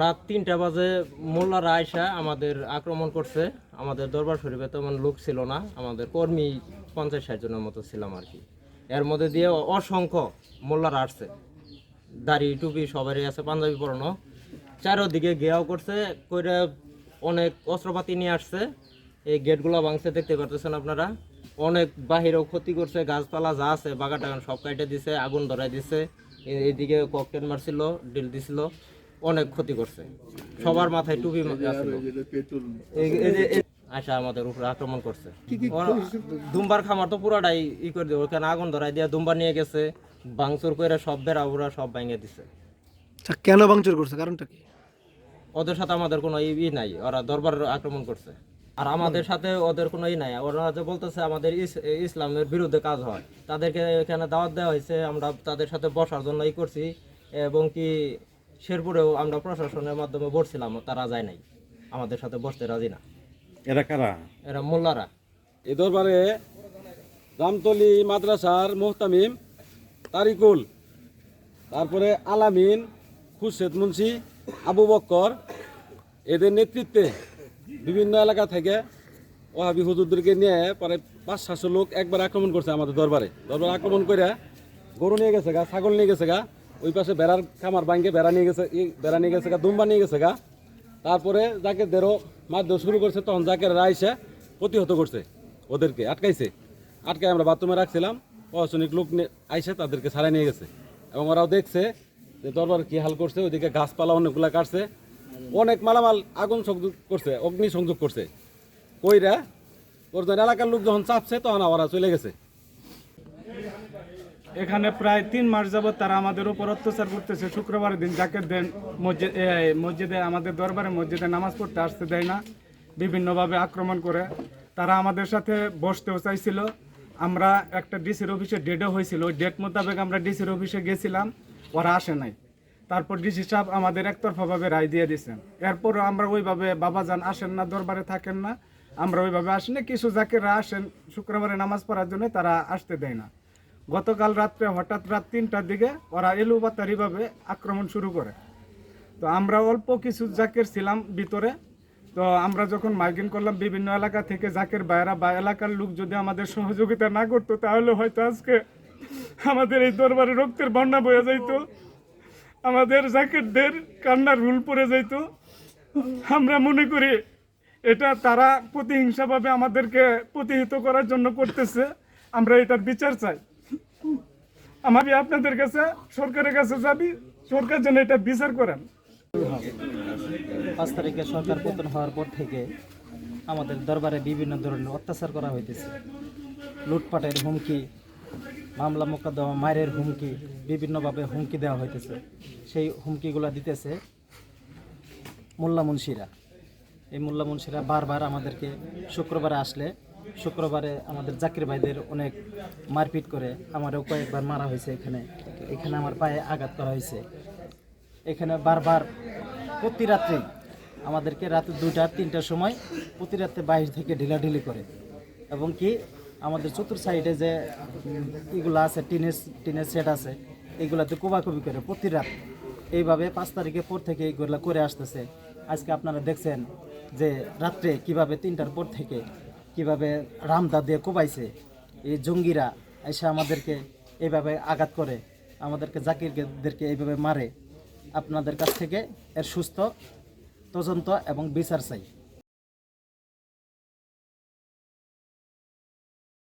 রাত তিনটা বাজে মোল্লারা আয়সা আমাদের আক্রমণ করছে। আমাদের দরবার শরীফে তেমন লোক ছিল না, আমাদের কর্মী পঞ্চাশ ষাট জনের মতো ছিলাম আর কি। এর মধ্যে দিয়ে অসংখ্য মোল্লারা আসছে দাড়ি, টুপি সবারই আছে, পাঞ্জাবি পরানো। চারোদিকে গেয়াও করছে, কইরা অনেক অস্ত্রপাতি নিয়ে আসছে। এই গেটগুলো ভাঙছে দেখতে পারতেছেন আপনারা? অনেক বাহিরেও ক্ষতি করছে গাছপালা যা আছে বাগা টাগান সব কাটে দিছে আগুন ধরাই দিছে। এইদিকে ককটেল মারছিল ডিল দিছিল অনেক ক্ষতি করছে। সবার মাথায় টুপি আছিল। এই- এই যে- এই- আশা আমাদের উপরে আক্রমণ করছে। দুম্বার খামার তো পুরাটাই ই করে দিয়ে ওখানে আগুন ধরাই দিয়ে দুম্বার নিয়ে গেছে ভাঙচুর করে সব বেড়া উড়া সব ভেঙে দিছে। আচ্ছা কেন ভাঙচুর করছে? কারণটা কি? ওদের সাথে আমাদের কোনো ই নাই ওরা দরবার আক্রমণ করছে। আর আমাদের সাথে ওদের কোনো ই নাই। ওরা যে বলতেছে আমাদের ইসলামের বিরুদ্ধে কাজ হয়। তাদেরকে এখানে দাওয়াত দেওয়া হয়েছে আমরা তাদের সাথে বসার জন্য ই করছি এবং কি শেরপুরেও আমরা প্রশাসনের মাধ্যমে বসছিলাম তারা যায় নাই। আমাদের সাথে বসতে রাজি না। এরা কারা? এরা মোল্লারা। এ দরবারে রামতলি মাদ্রাসার মোহতামিম তারিকুল তারপরে আলামিন খুরশেদ মুন্সি আবু বক্কর এদের নেতৃত্বে বিভিন্ন এলাকা থেকে ওহাবি হুজুরদেরকে নিয়ে পরে পাঁচ, সাতশো লোক একবার আক্রমণ করছে আমাদের দরবারে। দরবার আক্রমণ করে গরু নিয়ে গেছে গা, ছাগল নিয়ে গেছে গা, ওই পাশে বেড়ার খামার ভাঙ্গে বেড়া নিয়ে গেছে বেড়া নিয়ে গেছে গা, দুম্বা নিয়ে গেছে গা। তারপরে যাকে দেরো মারধর শুরু করছে, তখন যাকে রাইসে প্রতিহত করছে, ওদেরকে আটকাইছে। আটকাই আমরা বাথরুমে রাখছিলাম, প্রশাসনিক লোক আইসে তাদেরকে ছাড়াই নিয়ে গেছে। এবং ওরাও দেখছে যে দরবার কি হাল করছে, ওইদিকে গাছপালা অনেকগুলা কাটছে। অনেক মালামাল আগুন সংযোগ করছে, অগ্নি সংযোগ করছে। কইরা ওর যখন এলাকার লোক যখন চাপছে, তখন ওরা চলে গেছে। এখানে প্রায় তিন মাস যাবত তারা আমাদের উপর অত্যাচার করতেছে। শুক্রবার দিন যাকে দেন মসজিদ মসজিদে, আমাদের দরবারে মসজিদে নামাজ পড়তে আসতে দেয় না। বিভিন্নভাবে আক্রমণ করে। তারা আমাদের সাথে বসতেও চাইছিল। আমরা একটা ডিসির অফিসে ডেটও হয়েছিল। ওই ডেট মোতাবেক আমরা ডিসির অফিসে গেছিলাম। ওরা আসে নাই। তারপর ডিসি সাহেব আমাদের একতরফাভাবে রায় দিয়ে দিয়েছেন। এরপর আমরা ওইভাবে বাবা যান আসেন না, দরবারে থাকেন না। আমরা ওইভাবে আসি না, কিছু জাকেরা আসেন শুক্রবারে নামাজ পড়ার জন্য, তারা আসতে দেয় না। গতকাল রাত্রে হঠাৎ রাত তিনটার দিকে ওরা এলুবাতারিভাবে আক্রমণ শুরু করে। তো আমরা অল্প কিছু জাকের ছিলাম ভিতরে। তো আমরা যখন মাইগ্রেন করলাম, বিভিন্ন এলাকা থেকে জাকের বাইরা বা এলাকার লোক যদি আমাদের সহযোগিতা না করতো, তাহলে হয়তো আজকে আমাদের এই দরবারে রক্তের বন্যা বয়ে যাইতো। আমাদের জাকেরদের কান্নার রুল পড়ে যাইতো। আমরা মনে করি এটা তারা প্রতিহিংসাভাবে আমাদেরকে প্রতিহিত করার জন্য করতেছে। আমরা এটার বিচার চাই। আমি আপনাদের কাছে, সরকারের কাছে যাবি, সরকার যেন এটা বিচার করেন। পাঁচ তারিখে সরকার পতন হওয়ার পর থেকে আমাদের দরবারে বিভিন্ন ধরনের অত্যাচার করা হইতেছে। লুটপাটের হুমকি মামলা মোকদ্দমা, মায়ের হুমকি, বিভিন্নভাবে হুমকি দেওয়া হইতেছে। সেই হুমকিগুলো দিতেছে মোল্লা মুন্সিরা। এই মোল্লা মুন্সিরা বারবার আমাদেরকে শুক্রবারে আসলে, শুক্রবারে আমাদের জাকির ভাইদের অনেক মারপিট করে আমারও কয়েকবার মারা হয়েছে এখানে। এখানে আমার পায়ে আঘাত করা হয়েছে। এখানে বারবার প্রতি রাত্রে আমাদেরকে রাত দুইটা, তিনটার সময় প্রতি রাত্রে বাইশ থেকে ঢিলাঢিলি করে। এবং কি আমাদের চতুর সাইডে যে এগুলো আছে টিনের টিনের সেট আছে, এগুলাতে কোবাকুবি করে প্রতি রাত। এইভাবে পাঁচ তারিখের পর থেকে এইগুলো করে আসতেছে। আজকে আপনারা দেখছেন যে রাত্রে কীভাবে তিনটার পর থেকে কীভাবে রামদা দিয়ে কোবাইছে। এই জঙ্গিরা এসে আমাদেরকে এইভাবে আঘাত করে, আমাদেরকে জাকিরদেরকে এইভাবে মারে। আপনাদের কাছ থেকে এর সুস্থ, তদন্ত এবং বিচার চাই।